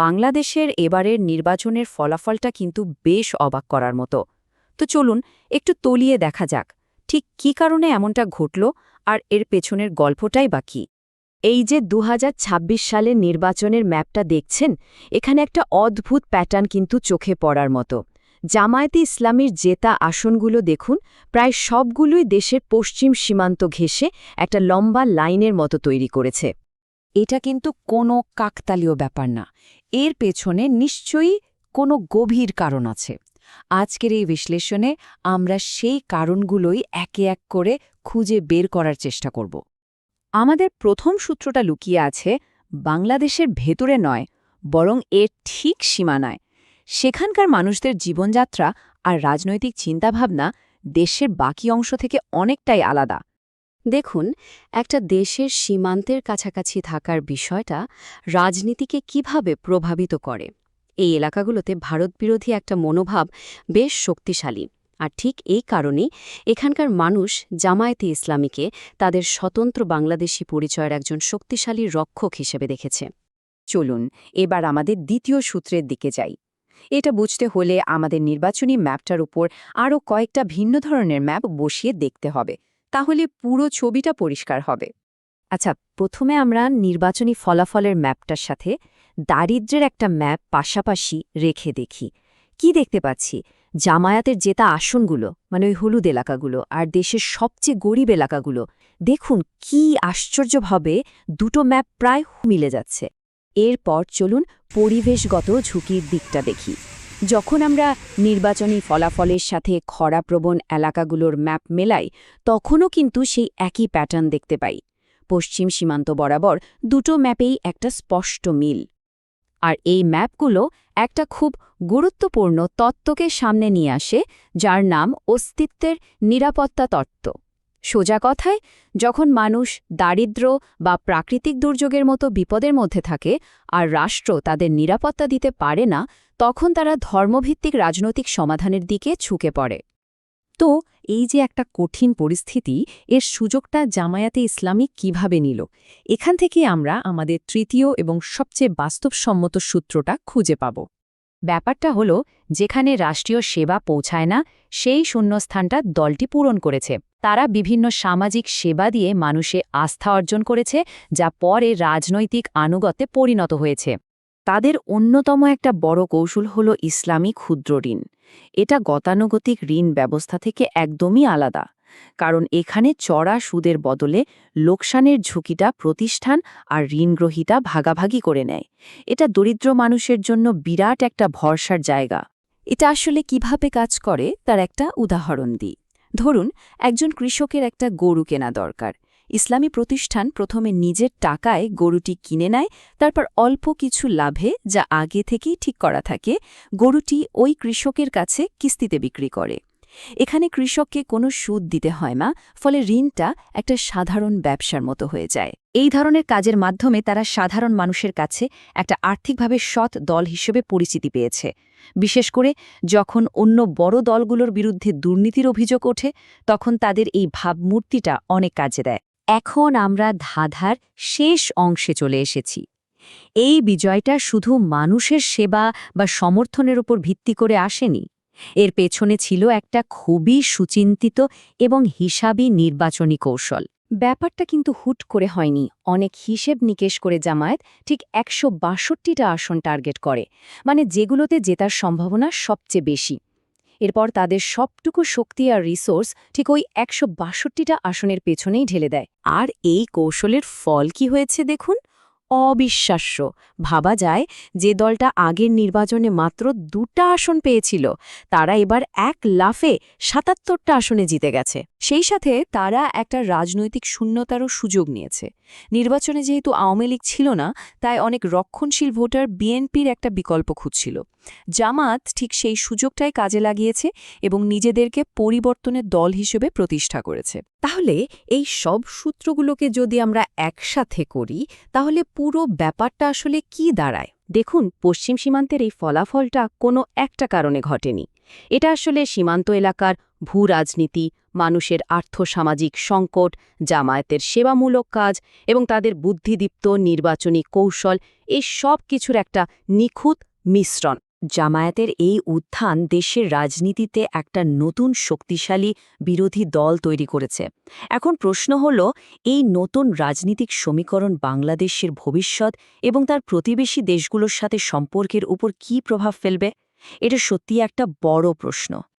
বাংলাদেশের এবারের নির্বাচনের ফলাফলটা কিন্তু বেশ অবাক করার মতো। তো চলুন একটু তলিয়ে দেখা যাক, ঠিক কী কারণে এমনটা ঘটল আর এর পেছনের গল্পটাই বা কী? এই যে দু হাজার ছাব্বিশ সালের নির্বাচনের ম্যাপটা দেখছেন, এখানে একটা অদ্ভুত প্যাটার্ন কিন্তু চোখে পড়ার মতো। জামায়াতে ইসলামীর জেতা আসনগুলো দেখুন, প্রায় সবগুলোই দেশের পশ্চিম সীমান্ত ঘেঁষে একটা লম্বা লাইনের মতো তৈরি করেছে। এটা কিন্তু কোনো কাকতালীয় ব্যাপার না। এর পেছনে নিশ্চয়ই কোনো গভীর কারণ আছে। আজকের এই বিশ্লেষণে আমরা সেই কারণগুলোই একে এক করে খুঁজে বের করার চেষ্টা করব। আমাদের প্রথম সূত্রটা লুকিয়ে আছে বাংলাদেশের ভেতরে নয়, বরং এর ঠিক সীমানায়। সেখানকার মানুষদের জীবনযাত্রা আর রাজনৈতিক চিন্তাভাবনা দেশের বাকি অংশ থেকে অনেকটাই আলাদা। দেখুন, একটা দেশের সীমান্তের কাছাকাছি থাকার বিষয়টা রাজনীতিকে কীভাবে প্রভাবিত করে। এই এলাকাগুলোতে ভারতবিরোধী একটা মনোভাব বেশ শক্তিশালী। আর ঠিক এই কারণেই এখানকার মানুষ জামায়াতে ইসলামীকে তাদের স্বতন্ত্র বাংলাদেশি পরিচয়ের একজন শক্তিশালী রক্ষক হিসেবে দেখেছে। চলুন, এবার আমাদের দ্বিতীয় সূত্রের দিকে যাই। এটা বুঝতে হলে আমাদের নির্বাচনী ম্যাপটার উপর আরও কয়েকটা ভিন্ন ধরনের ম্যাপ বসিয়ে দেখতে হবে। তাহলে পুরো ছবিটা পরিষ্কার হবে। আচ্ছা প্রথমে আমরা নির্বাচনী ফলাফলের ম্যাপটার সাথে দারিদ্র্যের একটা ম্যাপ পাশাপাশি রেখে দেখি। কি দেখতে পাচ্ছি? জামায়াতের জেতা আসনগুলো মানে ওই হলুদ এলাকাগুলো, আর দেশের সবচেয়ে গরিব এলাকাগুলো। দেখুন, কি আশ্চর্যভাবে দুটো ম্যাপ প্রায় মিলে যাচ্ছে। এরপর চলুন পরিবেশগত ঝুঁকির দিকটা দেখি। যখন আমরা নির্বাচনী ফলাফলের সাথে খরাপ্রবণ এলাকাগুলোর ম্যাপ মেলাই, তখনও কিন্তু সেই একই প্যাটার্ন দেখতে পাই। পশ্চিম সীমান্ত বরাবর দুটো ম্যাপেই একটা স্পষ্ট মিল। আর এই ম্যাপগুলো একটা খুব গুরুত্বপূর্ণ তত্ত্বকে সামনে নিয়ে আসে, যার নাম অস্তিত্বের নিরাপত্তা তত্ত্ব। সোজা কথায়, যখন মানুষ দারিদ্র্য বা প্রাকৃতিক দুর্যোগের মতো বিপদের মধ্যে থাকে আর রাষ্ট্র তাদের নিরাপত্তা দিতে পারে না, তখন তারা ধর্মভিত্তিক রাজনৈতিক সমাধানের দিকে ঝুঁকে পড়ে। তো, এই যে একটা কঠিন পরিস্থিতি, এর সুযোগটা জামায়াতে ইসলামী কীভাবে নিল? এখান থেকে আমরা আমাদের তৃতীয় এবং সবচেয়ে বাস্তবসম্মত সূত্রটা খুঁজে পাব। ব্যাপারটা হলো, যেখানে রাষ্ট্রীয় সেবা পৌঁছায় না, সেই শূন্যস্থানটা দলটি পূরণ করেছে। তারা বিভিন্ন সামাজিক সেবা দিয়ে মানুষে আস্থা অর্জন করেছে, যা পরে রাজনৈতিক আনুগত্যে পরিণত হয়েছে। তাদের অন্যতম একটা বড় কৌশল হল ইসলামী ক্ষুদ্র ঋণ। এটা গতানুগতিক ঋণ ব্যবস্থা থেকে একদমই আলাদা। কারণ এখানে চড়া সুদের বদলে লোকসানের ঝুঁকিটা প্রতিষ্ঠান আর ঋণগ্রহীতা ভাগাভাগি করে নেয়। এটা দরিদ্র মানুষের জন্য বিরাট একটা ভরসার জায়গা। এটা আসলে কীভাবে কাজ করে, তার একটা উদাহরণ দিই। ধরুন, একজন কৃষকের একটা গরু কেনা দরকার। ইসলামী প্রতিষ্ঠান প্রথমে নিজের টাকায় গরুটি কিনে নেয়, তারপর অল্প কিছু লাভে যা আগে থেকেই ঠিক করা থাকে, গরুটি ওই কৃষকের কাছে কিস্তিতে বিক্রি করে। এখানে কৃষককে কোনো সুদ দিতে হয় না, ফলে ঋণটা একটা সাধারণ ব্যবসার মতো হয়ে যায়। এই ধরনের কাজের মাধ্যমে তারা সাধারণ মানুষের কাছে একটা আর্থিকভাবে সৎ দল হিসেবে পরিচিতি পেয়েছে। বিশেষ করে যখন অন্য বড় দলগুলোর বিরুদ্ধে দুর্নীতির অভিযোগ ওঠে, তখন তাদের এই ভাবমূর্তিটা অনেক কাজে দেয়। এখন আমরা ধাঁধার শেষ অংশে চলে এসেছি। এই বিজয়টা শুধু মানুষের সেবা বা সমর্থনের উপর ভিত্তি করে আসেনি এর পেছনে ছিল একটা খুবই সুচিন্তিত এবং হিসাবী নির্বাচনী কৌশল। ব্যাপারটা কিন্তু হুট করে হয়নি। অনেক হিসেব নিকেশ করে জামায়াত ঠিক একশো বাষট্টিটা আসন টার্গেট করে মানে যেগুলোতে জেতার সম্ভাবনা সবচেয়ে বেশি। এরপর তাদের সবটুকু শক্তি আর রিসোর্স ঠিক ওই একশো বাষট্টিটা আসনের পেছনেই ঢেলে দেয়। আর এই কৌশলের ফল কি হয়েছে দেখুন? অবিশ্বাস্য। ভাবা যায় যে দলটা আগের নির্বাচনে মাত্র দুটা আসন পেয়েছিল, তারা এবার এক লাফে সাতাত্তরটা আসনে জিতে গেছে। সেই সাথে তারা একটা রাজনৈতিক শূন্যতারও সুযোগ নিয়েছে। নির্বাচনে যেহেতু আওয়ামী লীগ ছিল না, তাই অনেক রক্ষণশীল ভোটার বিএনপির একটা বিকল্প খুঁজছিল। জামাত ঠিক সেই সুযোগটাই কাজে লাগিয়েছে এবং নিজেদেরকে পরিবর্তনের দল হিসেবে প্রতিষ্ঠা করেছে। তাহলে এই সব সূত্রগুলোকে যদি আমরা একসাথে করি, তাহলে পুরো ব্যাপারটা আসলে কি দাঁড়ায়? দেখুন, পশ্চিম সীমান্তের এই ফলাফলটা কোনো একটা কারণে ঘটেনি। এটা আসলে সীমান্ত এলাকার ভূ রাজনীতি মানুষের আর্থসামাজিক সংকট, জামায়াতের সেবামূলক কাজ এবং তাদের বুদ্ধিদীপ্ত নির্বাচনী কৌশল এই সব কিছুর একটা নিখুঁত মিশ্রণ। জামায়াতের এই উত্থান দেশের রাজনীতিতে একটা নতুন শক্তিশালী বিরোধী দল তৈরি করেছে। এখন প্রশ্ন হল, এই নতুন রাজনীতিক সমীকরণ বাংলাদেশের ভবিষ্যৎ এবং তার প্রতিবেশী দেশগুলোর সাথে সম্পর্কের উপর কী প্রভাব ফেলবে? এটা সত্যি একটা বড় প্রশ্ন।